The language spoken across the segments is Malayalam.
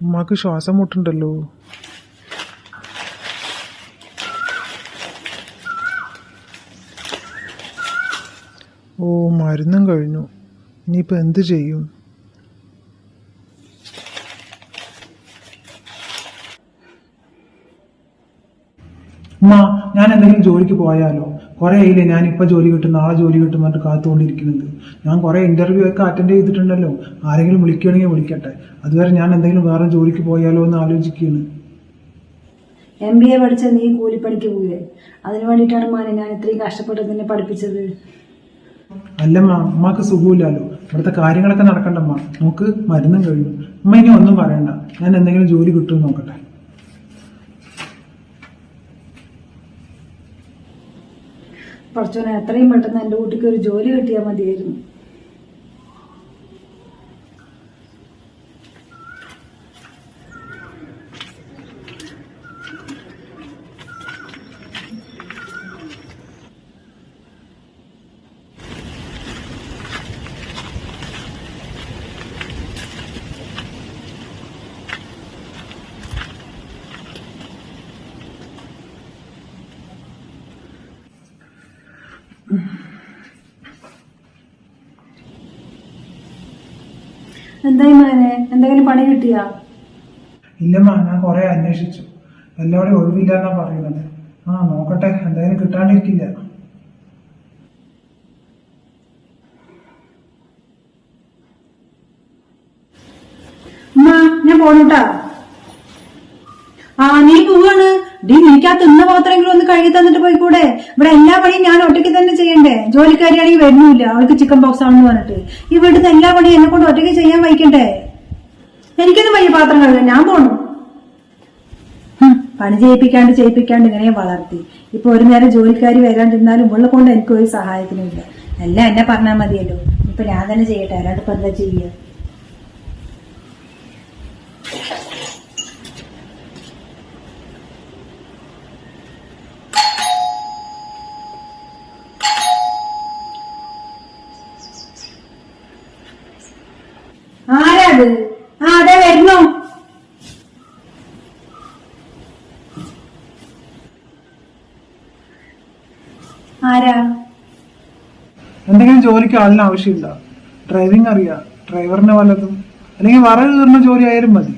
ഉമ്മാക്ക് ശ്വാസം മുട്ടുണ്ടല്ലോ ഓ മരുന്നും കഴിഞ്ഞു. ഇനിയിപ്പോൾ എന്ത് ചെയ്യും? ഉമ്മ ഞാൻ എന്തെങ്കിലും ജോലിക്ക് പോയാലോ? കുറെ ആയില്ലേ ഞാനിപ്പോൾ ജോലി കിട്ടും നാളെ ജോലി കിട്ടും പറഞ്ഞിട്ട് കാത്തുകൊണ്ടിരിക്കുന്നത് ഞാൻ കുറെ ഇന്റർവ്യൂ ഒക്കെ അറ്റൻഡ് ചെയ്തിട്ടുണ്ടല്ലോ. ആരെങ്കിലും വിളിക്കുകയാണെങ്കിൽ വിളിക്കട്ടെ. അതുവരെ ഞാൻ എന്തെങ്കിലും വേറെ ജോലിക്ക് പോയാലോ എന്ന് ആലോചിക്കുകയാണ്. എം ബി എ പഠിച്ച നീ കൂലിപ്പണിക്ക് പോവേ അതിനു വേണ്ടിയിട്ടാണ് മോനെ ഞാൻ ഇത്രയും കഷ്ടപ്പെട്ട് നിന്നെ പഠിപ്പിച്ചത്. അല്ലമ്മ അമ്മയ്ക്ക് സുഖമില്ലല്ലോ. ഇവിടുത്തെ കാര്യങ്ങളൊക്കെ നടക്കണ്ടമ്മ നമുക്ക് മരുന്നും കഴിയും. അമ്മ ഇനി ഒന്നും പറയണ്ട. ഞാൻ എന്തെങ്കിലും ജോലി കിട്ടുമെന്ന് നോക്കട്ടെ. കുറച്ചോനെ എത്രയും പെട്ടെന്ന് എന്റെ കുട്ടിക്ക് ഒരു ജോലി കിട്ടിയാൽ മതിയായിരുന്നു. എന്തായി മോനെ? എന്തെങ്കിലും പണി കിട്ടിയാ? ഇല്ലമ്മ ഞാൻ കുറെ അന്വേഷിച്ചു. എല്ലാവരും ഒഴിവില്ല എന്നാ പറയുന്നത്. ആ നോക്കട്ടെ എന്തായാലും കിട്ടാണ്ടിരിക്കില്ല. ഞാൻ പോണൂട്ടാ. ആ നീ ഡി എനിക്ക് ആ തിന്ന പാത്രമെങ്കിലും ഒന്ന് കഴുകി തന്നിട്ട് പോയിക്കൂടെ? ഇവിടെ എല്ലാ പണിയും ഞാൻ ഒറ്റയ്ക്ക് തന്നെ ചെയ്യണ്ടേ? ജോലിക്കാരിയാണെങ്കിൽ വരുന്നില്ല. അവൾക്ക് ചിക്കൻ ബോക്സ് ആണെന്ന് പറഞ്ഞിട്ട്. വീട്ടിൽ എല്ലാ പണിയും എന്നെ കൊണ്ട് ഒറ്റയ്ക്ക് ചെയ്യാൻ വയ്ക്കണ്ടേ എനിക്കൊന്നും വലിയ പാത്രം കഴുകാൻ ഞാൻ പോണു. പണി ചെയ്യിപ്പിക്കാണ്ട് ചെയ്യിപ്പിക്കാണ്ട് ഇങ്ങനെ വളർത്തി. ഇപ്പൊ ഒരു നേരം ജോലിക്കാരി വരാണ്ടിരുന്നാലും ഉള്ള കൊണ്ട് എനിക്ക് ഒരു സഹായത്തിനുമില്ല. എല്ലാം എന്നെ പറഞ്ഞാൽ മതിയല്ലോ. ഇപ്പൊ ഞാൻ തന്നെ ചെയ്യട്ടെ. അല്ലാണ്ട് ഇപ്പൊ എന്താ ചെയ്യുക ആരാ അത് ആ അതെ വരുന്നു ആരാ എന്തെങ്കിലും ജോലിക്ക് ആളിന് ആവശ്യമില്ല. ഡ്രൈവിംഗ് അറിയാം. ഡ്രൈവറിനെ വല്ലതും. അല്ലെങ്കിൽ വേറെ തീർന്ന ജോലി ആയാലും മതി.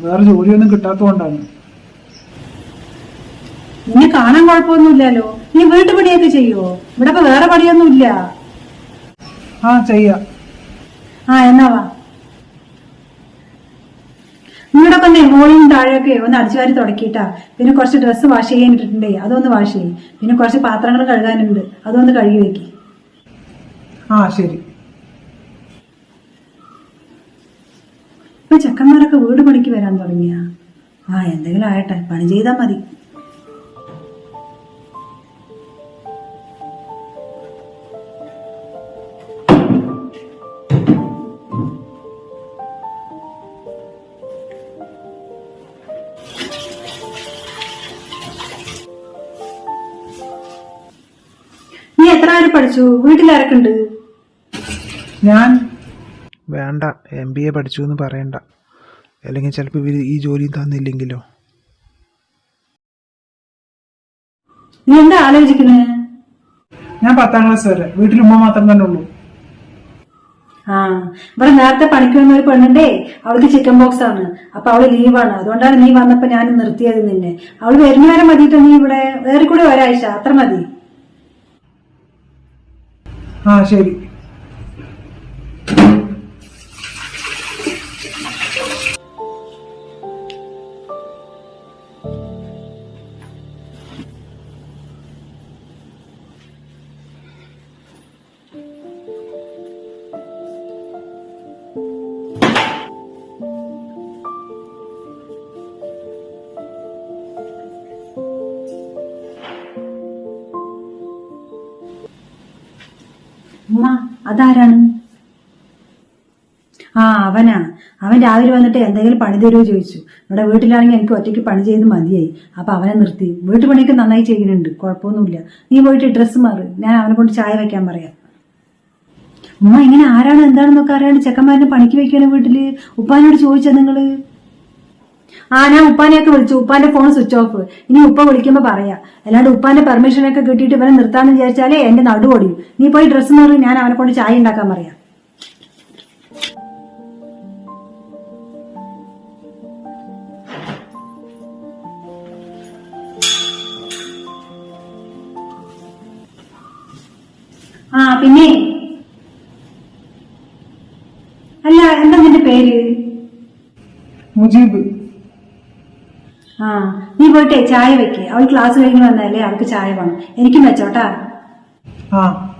വേറെ ജോലിയൊന്നും കിട്ടാത്തതുകൊണ്ടാണ്. നിന്നെ കാണാൻ കുഴപ്പമൊന്നുമില്ലല്ലോ. നീ വീട്ടുപണിയൊക്കെ ചെയ്യുവോ ഇവിടെ ഇപ്പൊ വേറെ പണിയൊന്നുമില്ല. ആ ചെയ്യാം. ആ എന്നാ വാ. നിങ്ങളുടെ തന്നെ മോളിയും താഴെയൊക്കെ ഒന്ന് അടിച്ചുവാരി തുടക്കിയിട്ടാ. പിന്നെ കുറച്ച് ഡ്രസ്സ് വാഷ് ചെയ്യാനിട്ടിട്ടുണ്ടേ. അതൊന്ന് വാഷ് ചെയ്യും. പിന്നെ കുറച്ച് പാത്രങ്ങൾ കഴുകാനുണ്ട്. അതൊന്ന് കഴുകി വെക്ക്. ആ ശരി. ഇപ്പൊ ചെക്കന്മാരൊക്കെ വീട് പണിക്ക് വരാൻ തുടങ്ങിയ? ആ എന്തെങ്കിലും ആയട്ടെ പണി ചെയ്താൽ മതി. നീ എത്ര പഠിച്ചു? വീട്ടിലാരൊക്കെയുണ്ട് ഞാൻ വേണ്ട എം ബി എ പഠിച്ചു എന്ന് പറയണ്ട. അല്ലെങ്കിൽ ചിലപ്പോൾ ഇവർ ഈ ജോലി തന്നില്ലെങ്കിലോ? നീ എന്താ ആലോചിക്കുന്നത് ഞാൻ പത്താം ക്ലാസ് വരെ. വീട്ടിൽ ഉമ്മ മാത്രം തന്നെ ഉള്ളൂ. ആ ഇവിടെ നേരത്തെ പണിക്ക് വന്ന ഒരു പെണ്ണുണ്ടേ. അവൾക്ക് ചിക്കൻ ബോക്സ് ആണ്. അപ്പൊ അവൾ ലീവാണ് അതുകൊണ്ടാണ് നീ വന്നപ്പോ ഞാൻ നിർത്തിയത് നിന്നെ. അവൾ വരുന്ന വരെ മതിയിട്ട് നീ ഇവിടെ? വേറെ കൂടെ ഒരാഴ്ച. അത്ര മതി. ആ ശരി. ഉമ്മ അതാരാണ്? ആ അവനാ. അവൻ രാവിലെ വന്നിട്ട് എന്തെങ്കിലും പണി തരുമോ ചോദിച്ചു. ഇവിടെ വീട്ടിലാണെങ്കിൽ എനിക്ക് ഒറ്റയ്ക്ക് പണി ചെയ്ത് മതിയായി. അപ്പൊ അവനെ നിർത്തി. വീട്ടു പണിയൊക്കെ നന്നായി ചെയ്യുന്നുണ്ട്. കുഴപ്പമൊന്നുമില്ല. നീ പോയിട്ട് ഡ്രസ്സ് മാറ്. ഞാൻ അവനെ കൊണ്ട് ചായ വെക്കാൻ പറയാം. ഉമ്മ ഇങ്ങനെ ആരാണ്? എന്താണെന്നൊക്കെ അറിയാണ്ട് ചെക്കന്മാരനെ പണിക്ക് വെക്കണേ വീട്ടിൽ? ഉപ്പാനോട് ചോദിച്ചാ നിങ്ങൾ? ആ ഞാൻ ഉപ്പാനെയൊക്കെ വിളിച്ചു. ഉപ്പാന്റെ ഫോൺ സ്വിച്ച് ഓഫ് ഇനി ഉപ്പ വിളിക്കുമ്പോ പറയാം. അല്ലാണ്ട് ഉപ്പാന്റെ പെർമിഷനൊക്കെ കിട്ടിയിട്ട് ഇവനെ നിർത്താന്ന് വിചാരിച്ചാലേ എന്റെ നടു ഓടിയും നീ പോയി ഡ്രസ്സ് മാറി ഞാൻ അവനെ കൊണ്ട് ചായ ഉണ്ടാക്കാൻ പറയാം. ആ പിന്നെ? അല്ല എന്താ നിന്റെ പേര്? മുജീബ്. ആ നീ പോയിട്ടേ ചായ വെക്ക്. അവൾ ക്ലാസ് കഴിഞ്ഞ് വന്നല്ലേ അവൾക്ക് ചായ വേണം എനിക്കും വെച്ചോട്ടാ. ആ.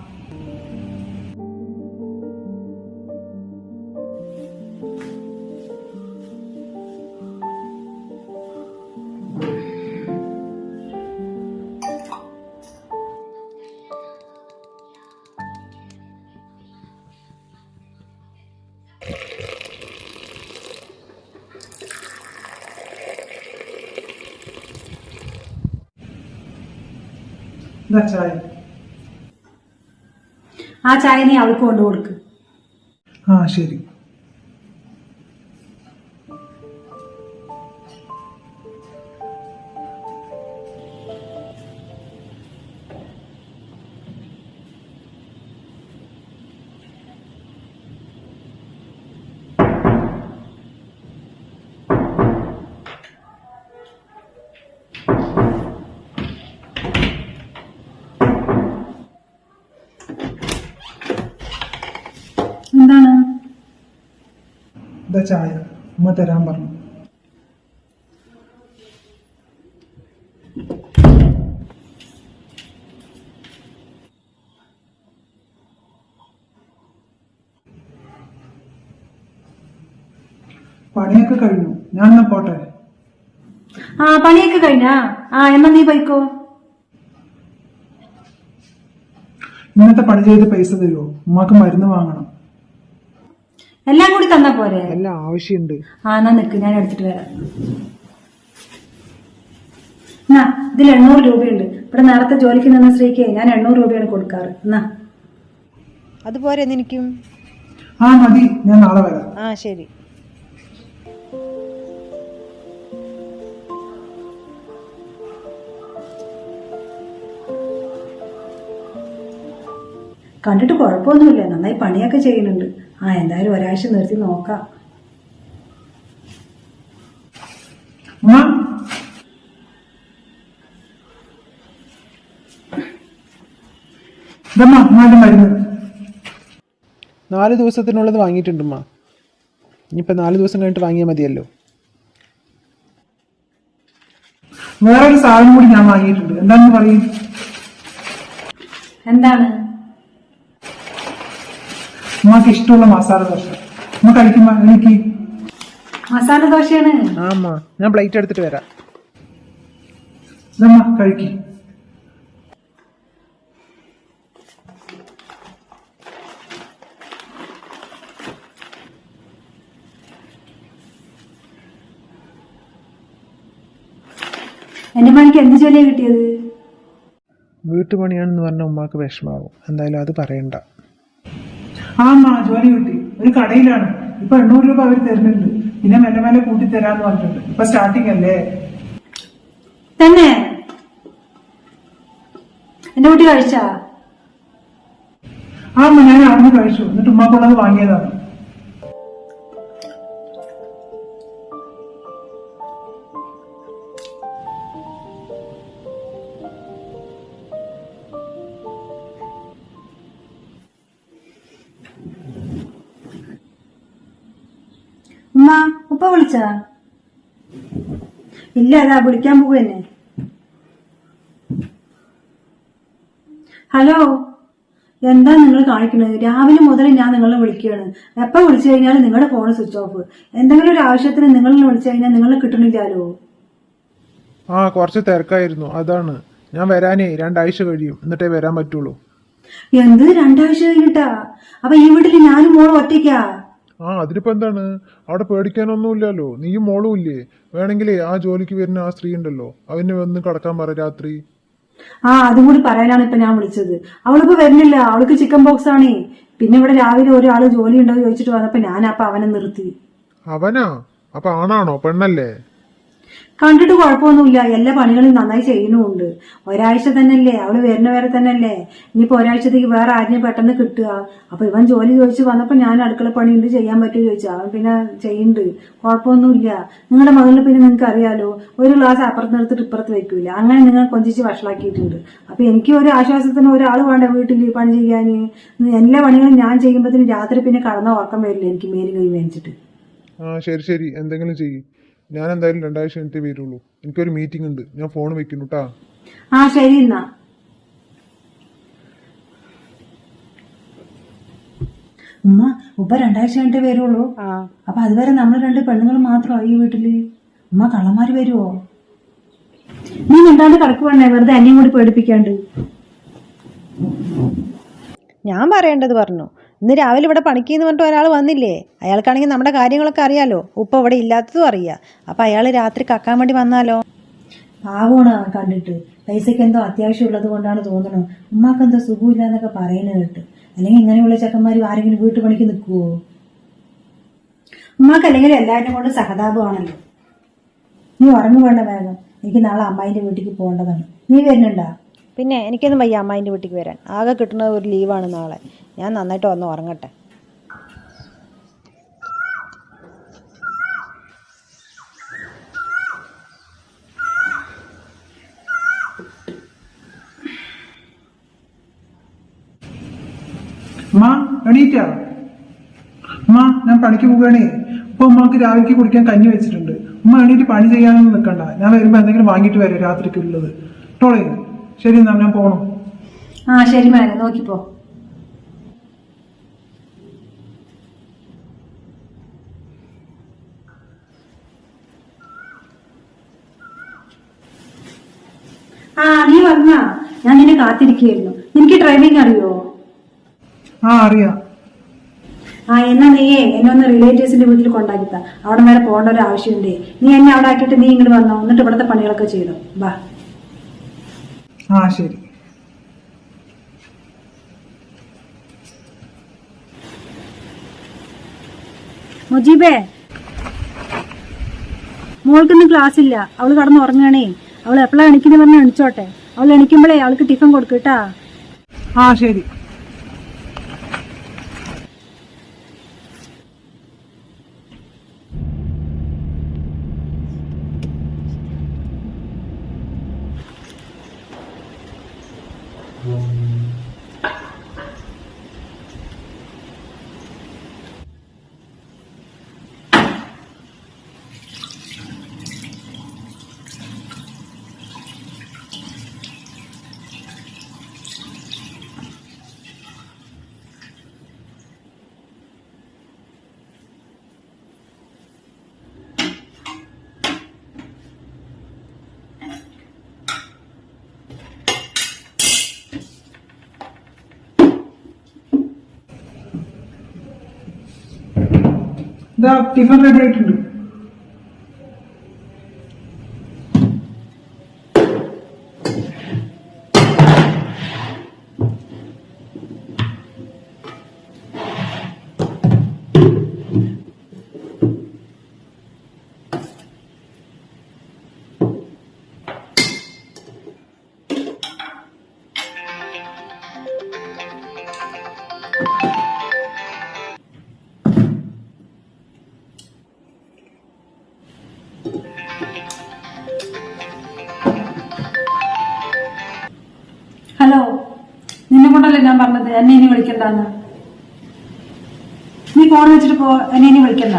ചായ. ആ ചായ നീ അവൾക്ക് കൊണ്ടു കൊടുക്ക്. ആ ശരി. ചായ. ഉമ്മ തരാൻ പറഞ്ഞു. പണിയൊക്കെ കഴിഞ്ഞു. ഞാൻ എന്നാ പോട്ടെ? ആ പണിയൊക്കെ കഴിഞ്ഞാ? ആ എന്നാ നീ പോയിക്കോ? ഇന്നത്തെ പണി ചെയ്ത് പൈസ തരുമോ ഉമ്മാക്ക് മരുന്ന് വാങ്ങണം. എല്ലാം കൂടി തന്നാ പോരെ? എല്ലാം ആവശ്യമുണ്ട് ആ എന്നാ നിക്ക് ഞാൻ എടുത്തിട്ട് വരാം. എന്നാ ഇതിൽ എണ്ണൂറ് രൂപയുണ്ട്. ഇവിടെ നേരത്തെ ജോലിക്ക് നിന്ന സ്ത്രീക്ക് ഞാൻ എണ്ണൂറ് രൂപയാണ് കൊടുക്കാറ്. എന്നാ. അതുപോലെ നിനക്കും? ആ മതി. ഞാൻ നാളെ വരാം. ആ ശരി. കണ്ടിട്ട് കുഴപ്പമൊന്നുമില്ല. നന്നായി പണിയൊക്കെ ചെയ്യുന്നുണ്ട്. ആ എന്തായാലും ഒരാഴ്ച നിർത്തി നോക്കാം. നാല് ദിവസത്തിനുള്ളത് വാങ്ങിയിട്ടുണ്ടമ്മ. ഇനിയിപ്പോൾ നാല് ദിവസം കഴിഞ്ഞിട്ട് വാങ്ങിയാൽ മതിയല്ലോ. വേറൊരു സാധനം കൂടി ഞാൻ വാങ്ങിയിട്ടുണ്ട്. എന്താണെന്ന് പറയും? എന്താണ്? ഉമ്മക്ക് ഇഷ്ടമുള്ള മസാല ദോശ. ഉമ്മ കഴിക്കുമ്പോ എനിക്ക് മസാല ദോശയാണ്. ആമാ ഞാൻ പ്ലേറ്റ് എടുത്തിട്ട് വരാം. ഇതമ്മ കഴിക്ക്. എന്റെ മണിക്ക് എന്ത് ജോലിയാണ് കിട്ടിയത്? വീട്ടുപണിയാണെന്ന് പറഞ്ഞ ഉമ്മാക്ക് വിഷമാവും. എന്തായാലും അത് പറയണ്ട. ആ അമ്മ ജോലി കിട്ടി. ഒരു കടയിലാണ്. ഇപ്പൊ എണ്ണൂറ് രൂപ അവർ തരുന്നുണ്ട്. പിന്നെ മെല്ലെ മെല്ലെ കൂട്ടി തരാന്ന് പറഞ്ഞിട്ടുണ്ട്. ഇപ്പൊ സ്റ്റാർട്ടിങ് അല്ലേ? തന്നെ? എന്റെ കുട്ടി കഴിച്ചാ? ആ അമ്മ ഞാൻ അവിടുന്ന് കഴിച്ചു. എന്നിട്ട് ഉമ്മാക്കുള്ളത് വാങ്ങിയതാണ്. ഉമ്മ ഉപ്പ വിളിച്ചതാ. ഇല്ല അതാ വിളിക്കാൻ പോവന്നെ ഹലോ എന്താ നിങ്ങൾ കാണിക്കുന്നത് രാവിലെ മുതൽ ഞാൻ നിങ്ങളെ വിളിക്കുകയാണ്. എപ്പോ വിളിച്ചു കഴിഞ്ഞാൽ നിങ്ങളുടെ ഫോൺ സ്വിച്ച് ഓഫ് എന്തെങ്കിലും ഒരു ആവശ്യത്തിന് നിങ്ങളെ വിളിച്ചു കഴിഞ്ഞാൽ നിങ്ങളെ കിട്ടണില്ലല്ലോ ആ കുറച്ച് തിരക്കായിരുന്നു. അതാണ്. ഞാൻ വരാനേ രണ്ടാഴ്ച കഴിയും. എന്നിട്ടേ വരാൻ പറ്റുള്ളൂ. എന്ത് രണ്ടാഴ്ച കഴിഞ്ഞിട്ടാ? അപ്പൊ ഈ വീട്ടിൽ ഞാനും മോളും ഒറ്റയ്ക്കാ? ആ അതിനിപ്പോൾ എന്താണ്? അവിടെ പേടിക്കാനൊന്നുമില്ലല്ലോ. നീയും മോളും ഇല്ലേ? വേണമെങ്കിലേ ആ ജോലിക്ക് വരുന്ന ആ സ്ത്രീ ഉണ്ടല്ലോ. അവന് വന്ന് കടക്കാൻ പറ രാത്രി. ആ അതും കൂടി പറയാനാണ് ഇപ്പൊ ഞാൻ വിളിച്ചത്. അവളിപ്പോ വരുന്നില്ല. അവൾക്ക് ചിക്കൻ ബോക്സ് ആണേ. പിന്നെ ഇവിടെ രാവിലെ ഒരാൾ ജോലി ഉണ്ടോ ചോദിച്ചിട്ട് വന്നപ്പോ ഞാൻ അപ്പൊ അവനെ നിർത്തി. അവനാ? അപ്പൊ ആണാണോ? പെണ്ണല്ലേ? കണ്ടിട്ട് കുഴപ്പമൊന്നുമില്ല. എല്ലാ പണികളും നന്നായി ചെയ്യുന്നുമുണ്ട്. ഒരാഴ്ച തന്നെയല്ലേ? അവൾ വരുന്ന വരെ തന്നെയല്ലേ? ഇനിയിപ്പോ ഒരാഴ്ചത്തേക്ക് വേറെ ആരെയും പെട്ടെന്ന് കിട്ടുക? അപ്പൊ ഇവൻ ജോലി ചോദിച്ചു വന്നപ്പോ ഞാൻ അടുക്കള പണി പണിയുണ്ട് ചെയ്യാൻ പറ്റുമോ ചോദിച്ചു. അവൻ പിന്നെ ചെയ്യുന്നുണ്ട്. കുഴപ്പമൊന്നുമില്ല. നിങ്ങളുടെ മകളിൽ പിന്നെ നിങ്ങൾക്ക് അറിയാലോ. ഒരു ഗ്ലാസ് അപ്പുറത്ത് നിർത്തിട്ട് ഇപ്പുറത്ത് വെക്കൂല. അങ്ങനെ നിങ്ങൾ കൊഞ്ചിച്ച് വഷളാക്കിയിട്ടുണ്ട്. അപ്പൊ എനിക്ക് ഒരു ആശ്വാസത്തിന് ഒരാൾ വേണ്ട വീട്ടിൽ പണി ചെയ്യാൻ. എല്ലാ പണികളും ഞാൻ ചെയ്യുമ്പോഴത്തേനും രാത്രി പിന്നെ കടന്ന ഉറക്കം വരില്ല എനിക്ക് മേലും കൈ വേദിച്ചിട്ട് ആ ശരി ശരി. എന്തെങ്കിലും ചെയ്യ്. ഞാൻ എന്തായാലും രണ്ടാഴ്ച കഴിഞ്ഞിട്ട് വരുള്ളൂ. എനിക്കൊരു മീറ്റിംഗ് ഉണ്ട്. ഞാൻ ഫോൺ വെക്കുന്നു കേട്ടാ ആ ശരി എന്നാ. ഉമ്മ ഉപ്പ രണ്ടാഴ്ച കഴിഞ്ഞിട്ടേ വരുള്ളൂ. ആ. അപ്പൊ അതുവരെ നമ്മൾ രണ്ട് പെണ്ണുങ്ങൾ മാത്രമോ ഈ വീട്ടിൽ? ഉമ്മ കള്ളന്മാര് വരുവോ? നീ എന്താണ്ട് കടക്ക് വേണേ വെറുതെ അന്യം കൂടി പേടിപ്പിക്കാണ്ട്. ഞാൻ പറയേണ്ടത് പറഞ്ഞു. ഇന്ന് രാവിലെ ഇവിടെ പണിക്ക് എന്ന് പറഞ്ഞിട്ട് ഒരാൾ വന്നില്ലേ? അയാൾക്കാണെങ്കിൽ നമ്മുടെ കാര്യങ്ങളൊക്കെ അറിയാലോ. ഉപ്പ ഇവിടെ ഇല്ലാത്തതും അറിയാം. അപ്പം അയാൾ രാത്രി കക്കാൻ വേണ്ടി വന്നാലോ? പാവമാണ് അവൻ കണ്ടിട്ട്. പൈസയ്ക്ക് എന്തോ അത്യാവശ്യം ഉള്ളത് കൊണ്ടാണ് തോന്നണു. ഉമ്മാക്ക് എന്തോ സുഖമില്ല എന്നൊക്കെ പറയുന്നത് കേട്ട്. അല്ലെങ്കിൽ ഇങ്ങനെയുള്ള ചെക്കന്മാർ ആരെങ്കിലും വീട്ടുപണിക്ക് നിൽക്കുവോ ഉമ്മാക്ക് അല്ലെങ്കിൽ എല്ലാവരും കൊണ്ട് സഹതാപമാണല്ലോ. നീ ഉറങ്ങു വേണ്ട വേഗം. എനിക്ക് നാളെ അമ്മായിന്റെ വീട്ടിലേക്ക് പോകേണ്ടതാണ്. നീ വരുന്നുണ്ടാ? പിന്നെ എനിക്കൊന്നും വയ്യ അമ്മായിന്റെ വീട്ടിലേക്ക് വരാൻ. ആകെ കിട്ടുന്നത് ഒരു ലീവാണ് നാളെ. ഞാൻ നന്നായിട്ട് വന്ന് ഉറങ്ങട്ടെ. എണീറ്റാ ഉമ്മ ഞാൻ പണിക്ക് പോവുകയാണേ. ഇപ്പൊ ഉമ്മക്ക് രാവിലേക്ക് കുടിക്കാൻ കഞ്ഞി വെച്ചിട്ടുണ്ട്. ഉമ്മ എണീറ്റ് പണി ചെയ്യാനൊന്നും നിൽക്കണ്ട. ഞാൻ വരുമ്പോ എന്തെങ്കിലും വാങ്ങിട്ട് വരും രാത്രിക്കുള്ളത്. ടോളേ ശരി എന്നാ ഞാൻ പോണോ. ആ ശരി മേലെ നോക്കിപ്പോ ആ നീ വന്നാ ഞാൻ നിന്നെ കാത്തിരിക്കുകയായിരുന്നു. നിനക്ക് ഡ്രൈവിംഗ് അറിയോ? ആ അറിയാം. ആ എന്നാ നീയേ എന്നെ ഒന്ന് റിലേറ്റീവ്സിന്റെ വീട്ടിൽ കൊണ്ടാക്കിത്ത അവിടെ വരെ പോകേണ്ട ഒരു ആവശ്യമുണ്ട്. നീ എന്നെ അവിടെ ആക്കിയിട്ട് നീ ഇങ്ങോട്ട് വന്നോ. എന്നിട്ട് ഇവിടുത്തെ പണികളൊക്കെ ചെയ്തോ. ബാ. ആ ശരി. മുജീബേ. മോൾക്കൊന്നും ക്ലാസ് ഇല്ല. അവൾ കടന്ന് ഉറങ്ങണേ അവൾ എപ്പോഴാണ് എണിക്കുന്നത് പറഞ്ഞ് എണിച്ചോട്ടെ. അവൾ എണിക്കുമ്പോഴേ അവൾക്ക് ടിഫിൻ കൊടുക്കട്ടാ ആ ശരി. ഇതാ ടിഫിൻ റെഡി ആയിട്ടുണ്ട് എന്നെ ഇനി വിളിക്കണ്ടെന്ന്. നീ ഫോൺ വെച്ചിട്ട് പോ എന്നെ ഇനി വിളിക്കണ്ട.